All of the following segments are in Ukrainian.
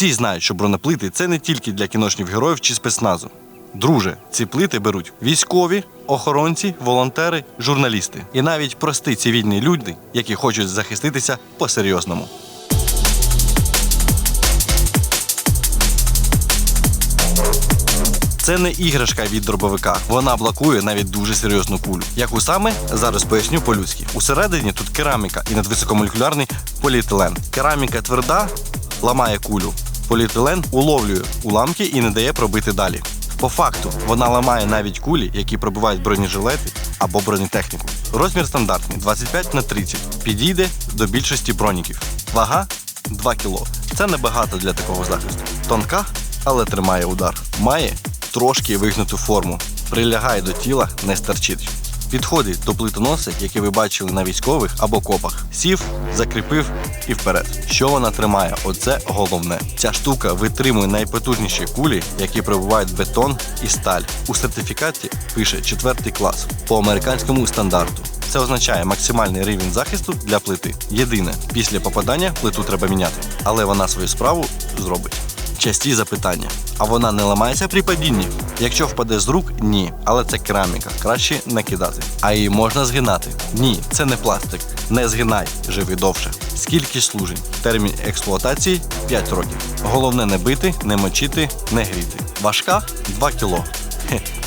Всі знають, що бронеплити це не тільки для кіношніх героїв чи спецназу. Друже, ці плити беруть військові, охоронці, волонтери, журналісти і навіть прості цивільні люди, які хочуть захиститися по-серйозному. Це не іграшка від дробовика. Вона блокує навіть дуже серйозну кулю. Яку саме зараз поясню по-людськи. Усередині тут кераміка і надвисокомолекулярний поліетилен. Кераміка тверда, ламає кулю. Поліетилен уловлює уламки і не дає пробити далі. По факту вона ламає навіть кулі, які пробивають бронежилети або бронетехніку. Розмір стандартний 25 на 30. Підійде до більшості броніків. Вага 2 кг. Це небагато для такого захисту. Тонка, але тримає удар. Має трошки вигнуту форму. Прилягає до тіла, не старчить. Підходить до плитоноса, який ви бачили на військових або копах. Сів, закріпив і вперед. Що вона тримає? Оце головне. Ця штука витримує найпотужніші кулі, які пробивають бетон і сталь. У сертифікаті пише четвертий клас по американському стандарту. Це означає максимальний рівень захисту для плити. Єдине, після попадання плиту треба міняти, але вона свою справу зробить. Часті запитання. А вона не ламається при падінні? Якщо впаде з рук, ні. Але це кераміка. Краще не кидати. А її можна згинати. Ні, це не пластик. Не згинай, живи довше. Скільки служень? Термін експлуатації 5 років. Головне не бити, не мочити, не гріти. Важка 2 кіло.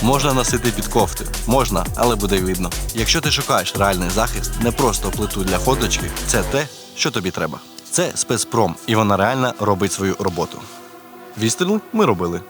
Можна носити під кофти, можна, але буде видно. Якщо ти шукаєш реальний захист, не просто плиту для фоточки, це те, що тобі треба. Це спецпром, і вона реально робить свою роботу. Вістріл ми робили.